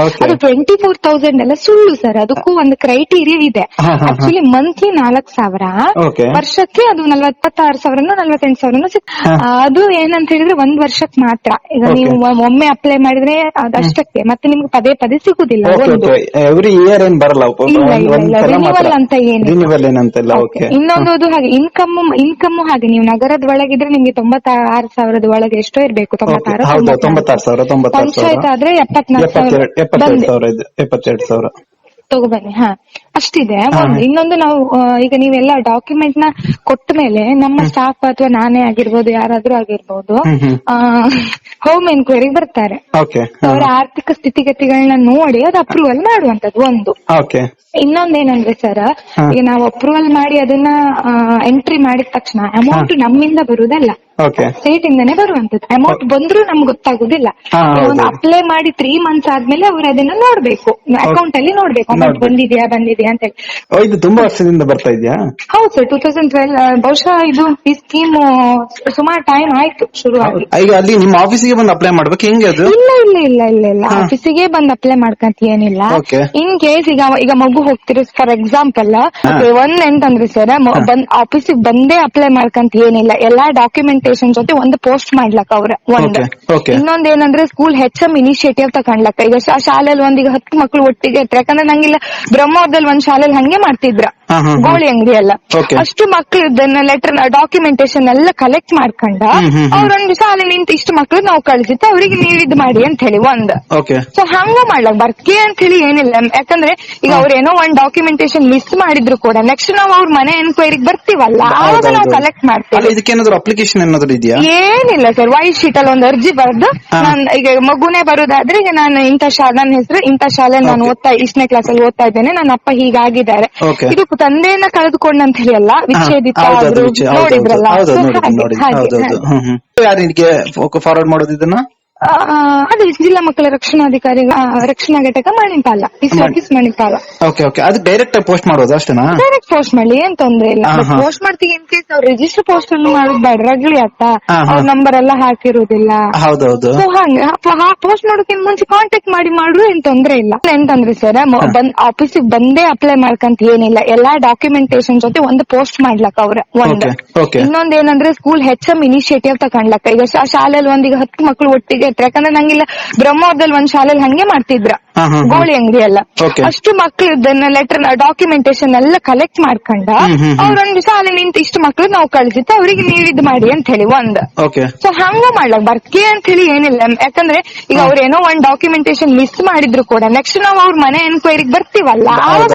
ಅದು twenty four thousand ಎಲ್ಲ ಸುಳ್ಳು ಸರ್ ಅದಕ್ಕೂ ಒಂದು ಕ್ರೈಟೀರಿಯಾ ಇದೆ. ಆಕ್ಚುಲಿ ಮಂತ್ಲಿ ನಾಲ್ಕ್ ಸಾವಿರ. ವರ್ಷಕ್ಕೆ ಅದು ನಲ್ವತ್ತಾರು ಸಾವಿರನೋ ನಲ್ವತ್ತೆಂಟು ಸಾವಿರನೋ ಅದು ಏನಂತ ಹೇಳಿದ್ರೆ ಒಂದ್ ವರ್ಷಕ್ಕೆ ಮಾತ್ರ. ಈಗ ನೀವು ಒಮ್ಮೆ ಅಪ್ಲೈ ಮಾಡಿದ್ರೆ ಅದಷ್ಟಕ್ಕೆ ಮತ್ತೆ ನಿಮ್ಗೆ ಪದೇ ಪದೇ ಸಿಗುದಿಲ್ಲ ಎವ್ರಿ ಇಯರ್ ಏನ್ ಬರಲ್ಲ ಮಾತ್ರ. ಅಂತ ಏನು ರಿನಿವಲ್ ಇನ್ನೊಂದು ಹಾಗೆ ಇನ್ಕಮ್ ಇನ್ಕಮ್ ಹಾಗೆ. ನೀವು ನಗರದ ಒಳಗಿದ್ರೆ ನಿಮ್ಗೆ ತೊಂಬತ್ತಾರು ಸಾವಿರದ ಒಳಗೆ ಎಷ್ಟೋ ಇರಬೇಕು ತೊಂಬತ್ತಾರು ಪಂಚಾಯತ್ ಆದ್ರೆ ಎಪ್ಪತ್ನಾಲ್ಕು ಸಾವಿರ. ಎಪ್ಪತ್ತೆರಡು ಎಪ್ಪತ್ತೆರಡು ಬಂದೆ. ಸಾವಿರ ಇದೆ ಎಪ್ಪತ್ತೆರಡು ಸಾವಿರ ತಗೋಬನ್ನಿ ಹಾ ಅಷ್ಟಿದೆ. ಒಂದು ಇನ್ನೊಂದು ನಾವು ಈಗ ನೀವೆಲ್ಲ ಡಾಕ್ಯುಮೆಂಟ್ನ ಕೊಟ್ಟ ಮೇಲೆ ನಮ್ಮ ಸ್ಟಾಫ್ ಅಥವಾ ನಾನೇ ಆಗಿರ್ಬೋದು ಯಾರಾದ್ರೂ ಆಗಿರ್ಬೋದು ಹ್ಮ್, ಎನ್ಕ್ವೈರಿ ಬರ್ತಾರೆ. ಅವರ ಆರ್ಥಿಕ ಸ್ಥಿತಿಗತಿಗಳನ್ನ ನೋಡಿ ಅದು ಅಪ್ರೂವಲ್ ಮಾಡುವಂತದ್ದು ಒಂದು. ಇನ್ನೊಂದ್ ಇನ್ನೊಂದೇನಂದ್ರೆ ಸರ್ ಈಗ ನಾವು ಅಪ್ರೂವಲ್ ಮಾಡಿ ಅದನ್ನ ಎಂಟ್ರಿ ಮಾಡಿದ ತಕ್ಷಣ ಅಮೌಂಟ್ ನಮ್ಮಿಂದ ಬರುದಲ್ಲ ಸ್ಟೇಟ್ ಇಂದಾನೆ ಬರುವಂತದ್ದು ಅಮೌಂಟ್ ಬಂದ್ರು ನಮ್ಗೆ ಗೊತ್ತಾಗುದಿಲ್ಲ. ಅಪ್ಲೈ ಮಾಡಿ ತ್ರೀ ಮಂತ್ಸ್ ಆದ್ಮೇಲೆ ಅವ್ರು ಅದನ್ನ ನೋಡ್ಬೇಕು. ಅಕೌಂಟ್ ಅಲ್ಲಿ ನೋಡ್ಬೇಕು. ಅಮೌಂಟ್ ಬಂದಿದ್ಯಾ ಬಂದಿದ್ಯಾ ಬಂದಿದ್ಯಾ ಅಂತ ಹೇಳಿ. ಓ, ಇದು ತುಂಬಾ ವರ್ಷದಿಂದ ಬರ್ತಾ ಇದೆಯಾ? ಹೌದು ಸರ್ ಟೂ ತೌಸಂಡ್ ಟ್ವೆಲ್ ಬಹುಶಃ ಇದು ಈ ಸ್ಕೀಮ್ ಸುಮಾರು ಟೈಮ್ ಆಯ್ತು ಶುರು ಈಗ ಅಲ್ಲಿ ನಿಮ್ಮ ಆಫೀಸಿಗೆ ಬಂದು ಅಪ್ಲೈ ಮಾಡ್ಬೇಕು ಹೆಂಗೆ ಅದು? ಇಲ್ಲ ಇಲ್ಲ ಇಲ್ಲ ಇಲ್ಲ ಇಲ್ಲ. ಹಾ. ಆಫೀಸಿಗೆ ಬಂದ್ ಅಪ್ಲೈ ಮಾಡ್ಕಂತ ಏನಿಲ್ಲ Okay. ಇನ್ ಕೇಸ್ ಈಗ ಈಗ ಮಗು ಹೋಗ್ತಿರೋ ಫಾರ್ ಎಕ್ಸಾಂಪಲ್ ಒಂದ್ ಒಂದ್ ಎಂತಂದ್ರೆ ಸರ್ ಬಂದ್ ಆಫೀಸಿಗೆ ಬಂದೇ ಅಪ್ಲೈ ಮಾಡ್ಕಂತ ಏನಿಲ್ಲ ಎಲ್ಲಾ ಡಾಕ್ಯುಮೆಂಟೇಶನ್ ಜೊತೆ ಒಂದು ಪೋಸ್ಟ್ ಮಾಡ್ಲಕ್ ಅವ್ರ ಒಂದ್. Okay, okay. ಇನ್ನೊಂದ್ ಏನಂದ್ರೆ ಸ್ಕೂಲ್ ಹೆಚ್ ಎಂ ಇನಿಶಿಯೇಟಿವ್ ತಕೊಂಡ್ಲಕ್ಕ ಈಗ ಶಾ- ಶಾಲೆಯಲ್ಲಿ ಒಂದ್ ಈಗ ಹತ್ತು ಮಕ್ಳು ಒಟ್ಟಿಗೆ ಇರ್ತಾರೆ. ಯಾಕಂದ್ರೆ ನಂಗಿಲ್ಲ ಬ್ರಹ್ಮೋರ್ದಲ್ಲಿ ಒಂದ್ ಶಾಲೆಲಿ ಹಂಗೆ ಮಾಡ್ತಿದ್ರ. ಗೋಳಿ ಅಂಗಡಿ ಎಲ್ಲ. ಅಷ್ಟು ಇದನ್ನ ಲೆಟರ್ ಡಾಕ್ಯುಮೆಂಟೇಶನ್ ಎಲ್ಲ ಕಲೆಕ್ಟ್ ಮಾಡ್ಕೊಂಡ ಅವ್ರೊಂದ್ ದಿವಸ ಅಲ್ಲಿ ನಿಂತು ಇಷ್ಟು ಮಕ್ಳು ನಾವು ಕಳ್ಸಿತ್ತು ಅವ್ರಿಗೆ ನೀವು ಇದು ಮಾಡಿ ಅಂತ ಹೇಳಿ ಒಂದ್ ಸೊ ಹಂಗ ಮಾಡ್ಲಕ್ ಬರ್ಕೆ ಅಂತ ಹೇಳಿ ಏನಿಲ್ಲ. ಯಾಕಂದ್ರೆ ಈಗ ಅವ್ರ ಏನೋ ಒಂದ್ ಡಾಕ್ಯುಮೆಂಟೇಶನ್ ಮಿಸ್ ಮಾಡಿದ್ರು ಕೂಡ ನೆಕ್ಸ್ಟ್ ನಾವು ಅವ್ರ ಮನೆ ಎನ್ಕ್ವೈರಿಗೆ ಬರ್ತೀವಲ್ಲ ಆವಾಗ ನಾವು ಕಲೆಕ್ಟ್ ಮಾಡ್ತೀವಿ. ಅಪ್ಲಿಕೇಶನ್ ಏನಾದ್ರು ಇದೆಯಾ? ಏನಿಲ್ಲ ಸರ್ ವೈಟ್ ಶೀಟ್ ಅಲ್ಲಿ ಒಂದು ಅರ್ಜಿ ಬರೆದು ನಾನು ಈಗ ಮಗುನೇ ಬರೋದಾದ್ರೆ ಈಗ ನಾನು ಇಂಥ ಶಾಲೆ ನನ್ನ ಹೆಸರು ಇಂಥ ಶಾಲೆ ನಾನು. ಓದ್ತಾ ಇಷ್ಟನೇ ಕ್ಲಾಸ್ ಅಲ್ಲಿ ಓದ್ತಾ ಇದ್ದೇನೆ ನನ್ನ ಅಪ್ಪ ಹೀಗಾಗಿದ್ದಾರೆ. ಇದು ತಂದೆಯನ್ನ ಕಳೆದುಕೊಂಡ ಅಂತ ಹೇಳಿ ಅಲ್ಲ? ವಿಚ್ಛೇದಿತ ನೋಡಿದ್ರಲ್ಲ? ಹಾಗೆ, ಫಾರ್ವರ್ಡ್ ಮಾಡೋದು ಇದನ್ನ ಆ, ಅದೇ ಜಿಲ್ಲಾ ಮಕ್ಕಳ ರಕ್ಷಣಾಧಿಕಾರಿ ರಕ್ಷಣಾ ಘಟಕ Manipal is office Manipal okay okay ಅದು ಡೈರೆಕ್ಟ್ ಪೋಸ್ಟ್ ಮಾಡೋದು ಅಷ್ಟೇನಾ? ಡೈರೆಕ್ಟ್ ಪೋಸ್ಟ್ ಮಾಡ್ಲಿ ಏನ್ ತೊಂದ್ರೆ ಇಲ್ಲ. ಪೋಸ್ಟ್ ಮಾಡ್ತೀವಿ ಇನ್ ಕೇಸ್ ಅವ್ರು ರಿಜಿಸ್ಟರ್ ಪೋಸ್ಟ್ ಅನ್ನು ಮಾಡೋದು ಬೇಡ. ಆತ ಹಾ, ಹಾ. ಅವ್ರ ನಂಬರ್ ಎಲ್ಲ ಹಾಕಿರುದಿಲ್ಲ ಹೌದೌದು. ಹಂಗ ಪೋಸ್ಟ್ ಮಾಡೋಕ್ಕಿಂತ ಮುಂಚೆ ಕಾಂಟ್ಯಾಕ್ಟ್ ಮಾಡಿ ಮಾಡ್ರು ಏನ್ ತೊಂದ್ರೆ ಇಲ್ಲ. ಎಂತಂದ್ರೆ ಸರ್ ಬಂದ್ ಆಫೀಸಿಗೆ ಬಂದೇ ಅಪ್ಲೈ ಮಾಡ್ಕಂತ ಏನಿಲ್ಲ. ಎಲ್ಲಾ ಡಾಕ್ಯುಮೆಂಟೇಶನ್ ಜೊತೆ ಒಂದು ಪೋಸ್ಟ್ ಮಾಡ್ಲಕ್ ಅವ್ರ ಒಂದ್. ಇನ್ನೊಂದ್ ಏನಂದ್ರೆ ಸ್ಕೂಲ್ ಹೆಚ್ ಎಂ ಇನಿಷಿಯೇಟಿವ್ ತಕೊಂಡ್ಲಕ್ಕ ಈಗ ಶಾಲೆಯಲ್ಲಿ ಒಂದ್ ಈಗ ಹತ್ತು ಮಕ್ಳು ಒಟ್ಟಿಗೆ ಇರ್ತಾರೆ ಯಾಕಂದ್ರೆ ನಂಗಿಲ್ಲ ಬ್ರಹ್ಮಾವರದಲ್ಲಿ ಒಂದ್ ಶಾಲೆಯಲ್ಲಿ ಹಂಗೆ ಮಾಡ್ತಿದ್ರ. ಗೋಳಿ ಅಂಗಡಿ ಎಲ್ಲ. ಅಷ್ಟು ಮಕ್ಳು ಇದನ್ನ ಲೆಟರ್ ಡಾಕ್ಯುಮೆಂಟೇಶನ್ ಎಲ್ಲ ಕಲೆಕ್ಟ್ ಮಾಡ್ಕೊಂಡ. ಅವ್ರೊಂದು ಶಾಲೆ ನಿಂತು ಇಷ್ಟು ಮಕ್ಳು ನಾವು ಕಳ್ಸಿತ್ತು ಅವ್ರಿಗೆ ನೀವಿದ್ ಮಾಡಿ ಅಂತ ಹೇಳಿ ಒಂದ್. ಸೊ ಹಂಗ ಮಾಡ್ಲಕ್ ಬರ್ಕೆ ಅಂತ ಹೇಳಿ ಏನಿಲ್ಲ. ಯಾಕಂದ್ರೆ ಈಗ ಅವ್ರ ಏನೋ ಒಂದ್ ಡಾಕ್ಯುಮೆಂಟೇಶನ್ ಮಿಸ್ ಮಾಡಿದ್ರು ಕೂಡ ನೆಕ್ಸ್ಟ್ ನಾವು ಅವ್ರ ಮನೆ ಎನ್ಕ್ವೈರಿಗೆ ಬರ್ತೀವಲ್ಲ